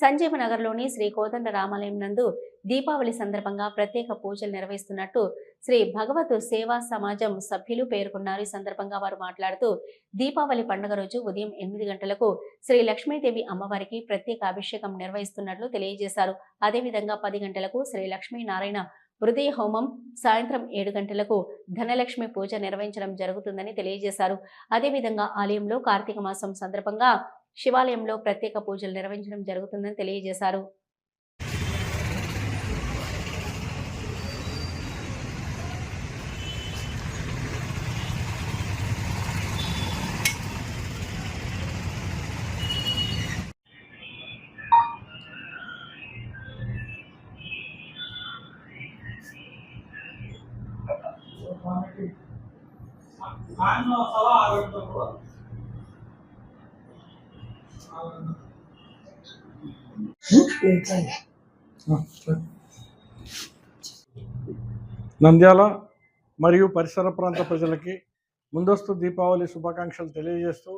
సంజీవనగర్లోని శ్రీ కోదండ రామాలయం నందు దీపావళి సందర్భంగా ప్రత్యేక పూజలు నిర్వహిస్తున్నట్టు శ్రీ భగవత్ సేవా సమాజం సభ్యులు పేర్కొన్నారు. ఈ సందర్భంగా వారు మాట్లాడుతూ దీపావళి పండుగ రోజు ఉదయం ఎనిమిది గంటలకు శ్రీ లక్ష్మీదేవి అమ్మవారికి ప్రత్యేక అభిషేకం నిర్వహిస్తున్నట్లు తెలియజేశారు. అదేవిధంగా పది గంటలకు శ్రీ లక్ష్మీనారాయణ హృదయ హోమం సాయంత్రం ఏడు గంటలకు ధనలక్ష్మి పూజ నిర్వహించడం జరుగుతుందని తెలియజేశారు. అదేవిధంగా ఆలయంలో కార్తీక మాసం సందర్భంగా శివాలయంలో ప్రత్యేక పూజలు నిర్వహించడం జరుగుతుందని తెలియజేశారు. సాయంత్రం వస్తావా ఆరు గంటలకు నంద్యాల మరియు పరిసర ప్రాంత ప్రజలకి ముందస్తు దీపావళి శుభాకాంక్షలు తెలియజేస్తూ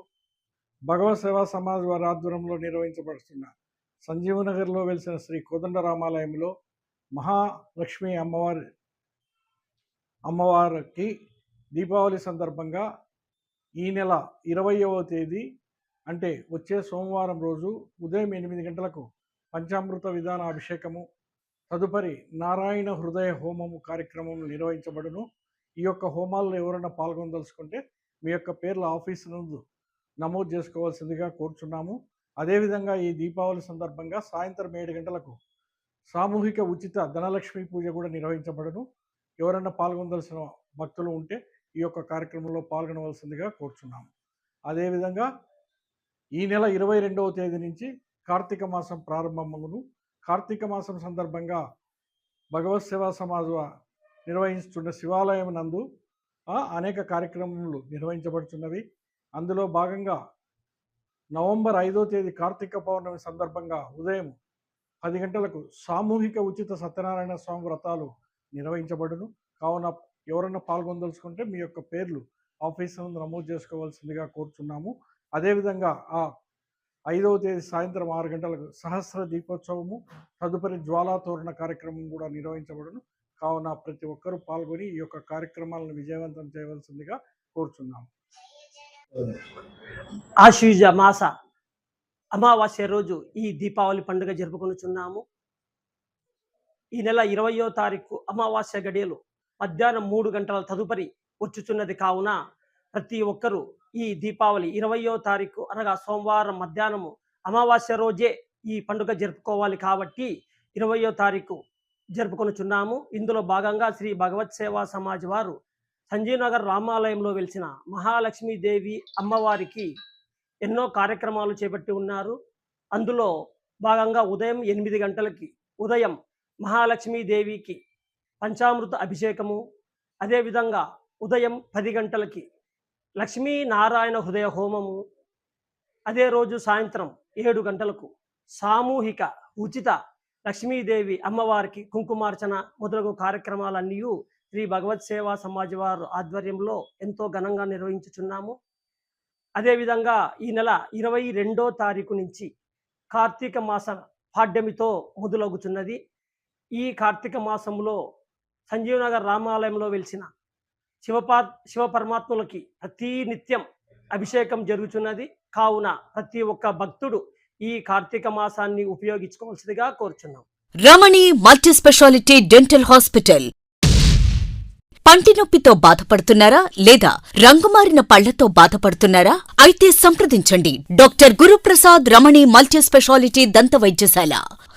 భగవత్ సేవా సమాజ్ వారి ఆధ్వర్యంలో నిర్వహించబడుతున్న సంజీవనగర్లో వెలిసిన శ్రీ కోదండ రామాలయంలో మహాలక్ష్మి అమ్మవారి అమ్మవారికి దీపావళి సందర్భంగా ఈ నెల ఇరవయవ తేదీ అంటే వచ్చే సోమవారం రోజు ఉదయం ఎనిమిది గంటలకు పంచామృత విధాన అభిషేకము తదుపరి నారాయణ హృదయ హోమము కార్యక్రమం నిర్వహించబడును. ఈ యొక్క హోమాల్లో ఎవరైనా పాల్గొనదలుచుకుంటే మీ యొక్క పేర్ల ఆఫీస్ నందు నమోదు చేసుకోవాల్సిందిగా కోరుచున్నాము. అదేవిధంగా ఈ దీపావళి సందర్భంగా సాయంత్రం ఏడు గంటలకు సామూహిక ఉచిత ధనలక్ష్మి పూజ కూడా నిర్వహించబడును. ఎవరైనా పాల్గొనదలసిన భక్తులు ఉంటే ఈ యొక్క కార్యక్రమంలో పాల్గొనవలసిందిగా కోరుచున్నాము. అదేవిధంగా ఈ నెల ఇరవై రెండవ తేదీ నుంచి కార్తీక మాసం ప్రారంభమును కార్తీక మాసం సందర్భంగా భగవత్ సేవా సమాజ నిర్వహిస్తున్న శివాలయం నందు అనేక కార్యక్రమాలు నిర్వహించబడుతున్నవి అందులో భాగంగా నవంబర్ ఐదో తేదీ కార్తీక పౌర్ణమి సందర్భంగా ఉదయం పది గంటలకు సామూహిక ఉచిత సత్యనారాయణ స్వామి వ్రతాలు నిర్వహించబడును. కావున ఎవరైనా పాల్గొందలుచుకుంటే మీ యొక్క పేర్లు ఆఫీస్ నమోదు చేసుకోవాల్సిందిగా కోరుచున్నాము. అదేవిధంగా ఆ ఐదవ తేదీ సాయంత్రం ఆరు గంటలకు సహస్ర దీపోత్సవము తదుపరి జ్వాలా తోరణ కార్యక్రమం కూడా నిర్వహించబడును. కావున ప్రతి ఒక్కరూ పాల్గొని ఈ యొక్క కార్యక్రమాలను విజయవంతం చేయవలసిందిగా కోరుచున్నాము. ఆశీజ మాస అమావాస్య రోజు ఈ దీపావళి పండుగ జరుపుకొనుచున్నాము. ఈ నెల ఇరవయో తారీఖు అమావాస్య గడియలు మధ్యాహ్నం మూడు గంటల తదుపరి వచ్చుచున్నది. కావున ప్రతి ఒక్కరూ ఈ దీపావళి ఇరవయో తారీఖు అనగా సోమవారం మధ్యాహ్నము అమావాస్య రోజే ఈ పండుగ జరుపుకోవాలి కాబట్టి ఇరవయో తారీఖు జరుపుకొనుచున్నాము. ఇందులో భాగంగా శ్రీ భగవత్ సేవా సమాజ్ వారు సంజీవనగర్ రామాలయంలో వెలిసిన మహాలక్ష్మీదేవి అమ్మవారికి ఎన్నో కార్యక్రమాలు చేపట్టి ఉన్నారు. అందులో భాగంగా ఉదయం ఎనిమిది గంటలకి ఉదయం మహాలక్ష్మీదేవికి పంచామృత అభిషేకము. అదేవిధంగా ఉదయం పది గంటలకి లక్ష్మీ నారాయణ హృదయ హోమము. అదే రోజు సాయంత్రం ఏడు గంటలకు సామూహిక ఉచిత లక్ష్మీదేవి అమ్మవారికి కుంకుమార్చన మొదలగు కార్యక్రమాలన్నీ శ్రీ భగవత్ సేవా సమాజ్ వారు ఆధ్వర్యంలో ఎంతో ఘనంగా నిర్వహించుచున్నాము. అదేవిధంగా ఈ నెల ఇరవై రెండో తారీఖు నుంచి కార్తీక మాస పాడ్యమితో మొదలగుచున్నది. ఈ కార్తీక మాసంలో సంజీవనగర్ రామాలయంలో వెలిసిన శివపా శివ పరమాత్ములకి ప్రతి నిత్యం అభిషేకం జరుగుతున్నది కావున ప్రతి ఒక్క భక్తుడు ఈ కార్తీక మాసాన్ని ఉపయోగించుకోవాల్సిందిగా కోరుచున్నాం. Ramani multi speciality dental hospital. పంటి నొప్పితో బాధపడుతున్నారా లేదా రంగుమారిన పళ్ళతో బాధపడుతున్నారా? అయితే సంప్రదించండి. Doctor Guruprasad Ramani multi speciality దంత వైద్యశాల.